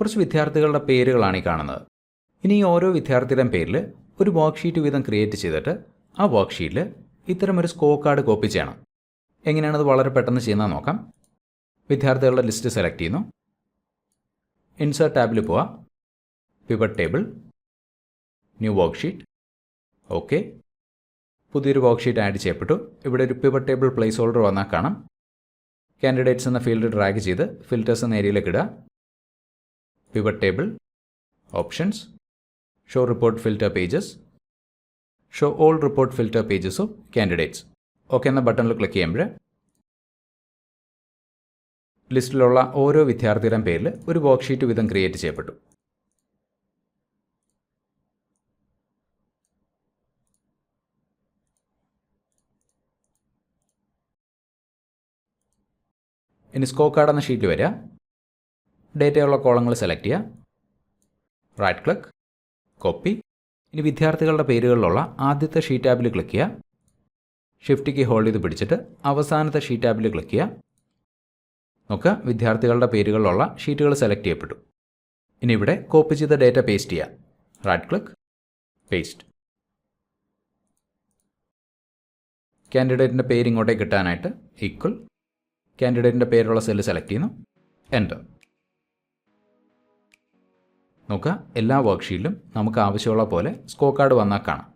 കുറച്ച് വിദ്യാർത്ഥികളുടെ പേരുകളാണ് ഈ കാണുന്നത്. ഇനി ഈ ഓരോ വിദ്യാർത്ഥിയുടെയും പേരിൽ ഒരു വർക്ക് ഷീറ്റ് വീതം ക്രിയേറ്റ് ചെയ്തിട്ട് ആ വർക്ക് ഷീറ്റിൽ ഇത്തരം ഒരു സ്കോ കാർഡ് കോപ്പി ചെയ്യണം. എങ്ങനെയാണത് വളരെ പെട്ടെന്ന് ചെയ്യുന്നത് നോക്കാം. വിദ്യാർത്ഥികളുടെ ലിസ്റ്റ് സെലക്ട് ചെയ്യുന്നു. ഇൻസേർട്ട് ടാബിൽ പോവാം. Pivot table new worksheet okay പുതിയൊരു വർക്ക് ഷീറ്റ് ആഡ് ചെയ്യപ്പെട്ടു. ഇവിടെ ഒരു പിവറ്റ് ടേബിൾ പ്ലേസ് ഹോൾഡർ വന്നാൽ കാണാം. കാൻഡിഡേറ്റ്സ് എന്ന ഫീൽഡ് ഡ്രാഗ് ചെയ്ത് ഫിൽറ്റേഴ്സ് എന്ന ഏരിയയിലേക്ക് ഇടുക. Pivot table, options, show report filter pages, show all report filter pages of candidates. Okay എന്ന ബട്ടണിൽ ക്ലിക്ക് ചെയ്യുമ്പോൾ ലിസ്റ്റിലുള്ള ഓരോ വിദ്യാർത്ഥിയുടെയും പേരിൽ ഒരു വർക്ക് ഷീറ്റ് വീതം ക്രിയേറ്റ് ചെയ്യപ്പെട്ടു ഇനി സ്കോ കാർഡ് എന്ന ഷീറ്റിൽ വരിക ഡേറ്റയുള്ള കോളങ്ങൾ സെലക്ട് ചെയ്യുക. റൈറ്റ് ക്ലിക്ക് കോപ്പി ഇനി വിദ്യാർത്ഥികളുടെ പേരുകളിലുള്ള ആദ്യത്തെ ഷീറ്റ് ടാബിൽ ക്ലിക്ക് ചെയ്യുക. ഷിഫ്റ്റ് കീ ഹോൾഡ് ചെയ്ത് പിടിച്ചിട്ട് അവസാനത്തെ ഷീറ്റ് ടാബിൽ ക്ലിക്ക് ചെയ്യുക. നോക്കുക വിദ്യാർത്ഥികളുടെ പേരുകളിലുള്ള ഷീറ്റുകൾ സെലക്ട് ചെയ്യപ്പെട്ടു. ഇനി ഇവിടെ കോപ്പി ചെയ്ത ഡേറ്റ പേസ്റ്റ് ചെയ്യുക. റൈറ്റ് ക്ലിക്ക് പേസ്റ്റ് കാൻഡിഡേറ്റിന്റെ പേര് ഇങ്ങോട്ടേക്ക് കിട്ടാനായിട്ട് ഈക്വൽ കാൻഡിഡേറ്റിന്റെ പേരുള്ള സെല്ല് സെലക്ട് ചെയ്യുന്നു. എന്റർ നോക്കുക. എല്ലാ വർക്ക്ഷീറ്റിലും നമുക്ക് ആവശ്യമുള്ള പോലെ സ്കോ കാർഡ് വന്നാൽ കാണാം.